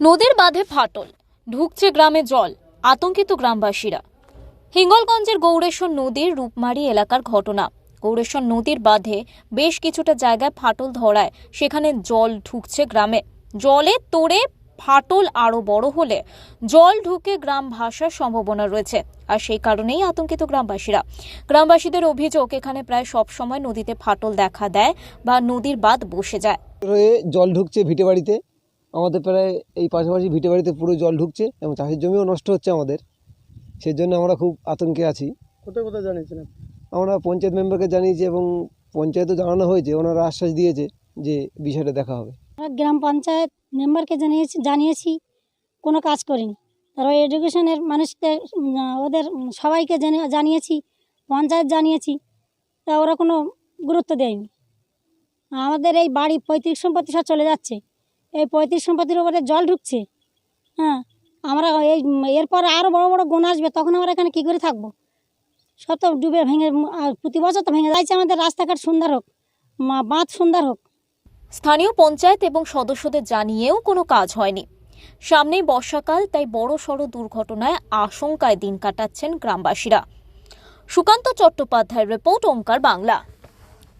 নদীর বাঁধে ফাটল, ঢুকছে গ্রামে জল, আতঙ্কিত গ্রামবাসীরা। হিঙ্গলগঞ্জের গৌরেশ্বর নদীর রূপমারি এলাকার ঘটনা। গৌরেশ্বর নদীর বাঁধে বেশ কিছুটা জায়গায় ফাটল ধরায়, সেখানে জল ঢুকছে গ্রামে। জলে তোড়ে ফাটল আরও বড় হলে জল ঢুকে গ্রাম ভাসার সম্ভাবনা রয়েছে, আর সেই কারণেই আতঙ্কিত গ্রামবাসীরা। গ্রামবাসীদের অভিযোগ, এখানে প্রায় সব সময় নদীতে ফাটল দেখা দেয় বা নদীর বাঁধ বসে যায়। জল ঢুকছে ভিটে বাড়িতে আমাদের প্রায় এই পাশাপাশি ভিটে বাড়িতে পুরো জল ঢুকছে এবং চাষের জমিও নষ্ট হচ্ছে আমাদের। সেই জন্য আমরা খুব আতঙ্কে আছি। কোথায় কোথায় জানিয়েছেন আমরা পঞ্চায়েত মেম্বারকে জানিয়েছি এবং পঞ্চায়েতও জানানো হয়েছে ওনারা আশ্বাস দিয়েছে যে বিষয়টা দেখা হবে। আমরা গ্রাম পঞ্চায়েত মেম্বারকে জানিয়েছি জানিয়েছি কোনো কাজ করিনি। তারপর এডুকেশনের মানুষদের ওদের সবাইকে জানি- জানিয়েছি পঞ্চায়েত জানিয়েছি তা ওরা কোনো গুরুত্ব দেয়নি। আমাদের এই বাড়ি পৈতৃক সম্পত্তি সব চলে যাচ্ছে। এই পঁয়ত্রিশ সম্পত্তির উপরে জল ঢুকছে। হ্যাঁ আমরা এই এরপর আরও বড় বড় গুণ আসবে, তখন আমরা এখানে কী করে থাকব? সব তো ডুবে ভেঙে প্রতি বছর তো ভেঙে যাচ্ছে আমাদের রাস্তাঘাট সুন্দর হোক বাঁধ সুন্দর হোক। স্থানীয় পঞ্চায়েত এবং সদস্যদের জানিয়েও কোনো কাজ হয়নি। সামনেই বর্ষাকাল, তাই বড় সড় দুর্ঘটনায় আশঙ্কায় দিন কাটাচ্ছেন গ্রামবাসীরা। সুকান্ত চট্টোপাধ্যায়ের রিপোর্ট, ওঙ্কার বাংলা।